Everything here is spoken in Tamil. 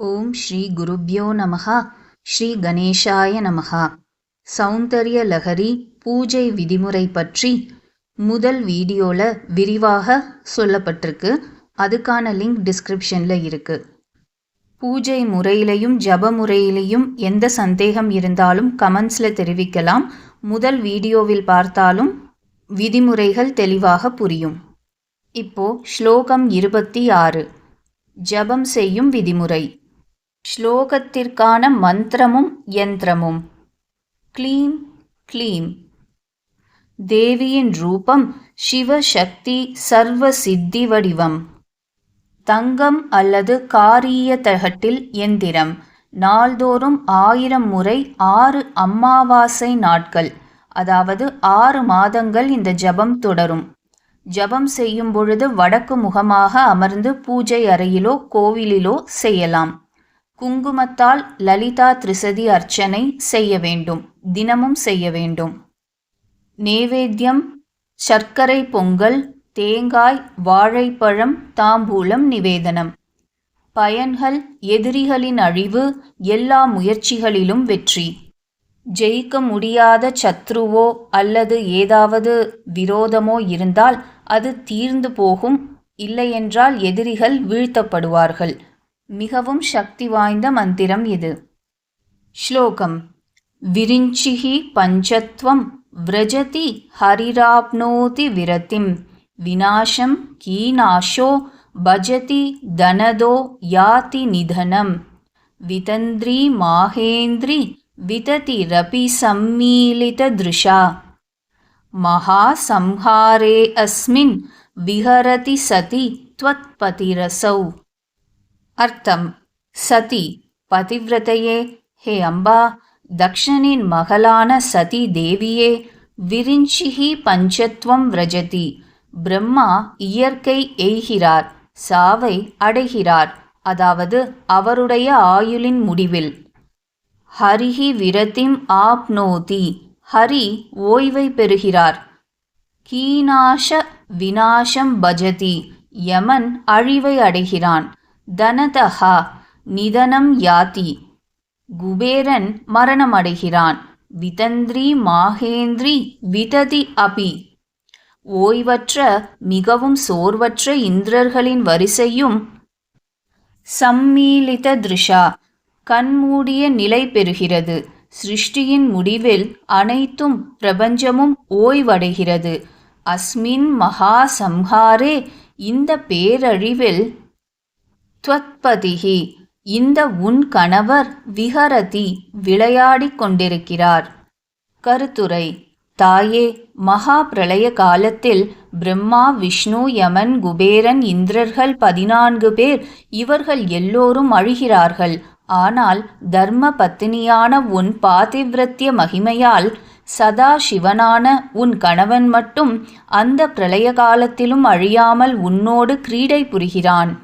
ஓம் ஸ்ரீ குருப்யோ நமகா ஸ்ரீ கணேஷாய நமகா சௌந்தர்ய லஹரி பூஜை விதிமுறை பற்றி முதல் வீடியோவில் விரிவாக சொல்லப்பட்டிருக்கு. அதுக்கான லிங்க் டிஸ்கிரிப்ஷனில் இருக்குது பூஜை முறையிலையும் ஜப முறையிலையும் எந்த சந்தேகம் இருந்தாலும் கமெண்ட்ஸில் தெரிவிக்கலாம். முதல் வீடியோவில் பார்த்தாலும் விதிமுறைகள் தெளிவாக புரியும். இப்போ ஸ்லோகம் இருபத்தி ஆறு. ஜபம் செய்யும் விதிமுறை. ஸ்லோகத்திற்கான மந்திரமும் யந்திரமும். க்ளீம் க்ளீம். தேவியின் ரூபம் சிவசக்தி சர்வ சித்தி வடிவம் தங்கம் அல்லது காரிய தகட்டில் எந்திரம். நாள்தோறும் ஆயிரம் முறை ஆறு அம்மாவாசை நாட்கள். அதாவது ஆறு மாதங்கள் இந்த ஜபம் தொடரும். ஜபம் செய்யும் பொழுது வடக்கு முகமாக அமர்ந்து பூஜை அறையிலோ கோவிலிலோ செய்யலாம். குங்குமத்தால் லலிதா திரிசதி அர்ச்சனை செய்ய வேண்டும். தினமும் செய்ய வேண்டும். நேவேத்தியம் சர்க்கரை பொங்கல் தேங்காய் வாழைப்பழம் தாம்பூலம் நிவேதனம். பயன்கள் எதிரிகளின் அழிவு எல்லா முயற்சிகளிலும் வெற்றி. ஜெயிக்க முடியாத சத்ருவோ அல்லது ஏதாவது விரோதமோ இருந்தால் அது தீர்ந்து போகும். இல்லையென்றால் எதிரிகள் வீழ்த்தப்படுவார்கள். மிகவும் சக்தி வாய்ந்த மந்திரம் இது ஸ்லோகம் விரிஞ்சிஹி பஞ்சத்வம் விரஜதி ஹரிராப்னோதி விரதிம் விநாசம் கீநாசோ பஜதி தனதோ யாதி நிதனம் விதந்திரி மாகேந்திரி விததிரபி சம்மீலிததிருஷா महासंहारे अस्मिन् विहरति सति त्वत्पतिरसौ அர்த்தம். சதி பதிவிரதையே. ஹே அம்பா தக்ஷனின் மகளான சதி தேவியே விரிஞ்சிஹி பஞ்சத்வம் விரஜதி. பிரம்மா இயற்கை எய்கிறார் சாவை அடைகிறார். அதாவது அவருடைய ஆயுளின் முடிவில். ஹரிஹி விரதிம் ஆப்னோதி. ஹரி ஓய்வை பெறுகிறார். கீனாஷ விநாசம் பஜதி. யமன் அழிவை அடைகிறான். தனதஹா நிதனம் யாதி. குபேரன் மரணமடைகிறான். விதந்திரி மாகேந்திரி விததி அபி. ஓய்வற்ற மிகவும் சோர்வற்ற இந்திரர்களின் வரிசையும் சம்மீலித திருஷா. கண்மூடிய நிலை பெறுகிறது. சிருஷ்டியின் முடிவில் அனைத்தும் பிரபஞ்சமும் ஓய்வடைகிறது. அஸ்மின் மகா சம்ஹாரே இந்த பேரழிவில் துவத்பதிகி இந்த உன் கணவர் விஹரதி விளையாடிக் கொண்டிருக்கிறார். கருத்துரை. தாயே மகா பிரளய காலத்தில் பிரம்மா விஷ்ணு யமன் குபேரன் இந்திரர்கள் பதினான்கு பேர் இவர்கள் எல்லோரும் அழுகிறார்கள். ஆனால் தர்ம பத்தினியான உன் பாதிவிரத்திய மகிமையால் சதா சிவனான உன் கணவன் மட்டும் அந்த பிரளய காலத்திலும் அழியாமல் உன்னோடு கிரீடை புரிகிறான்.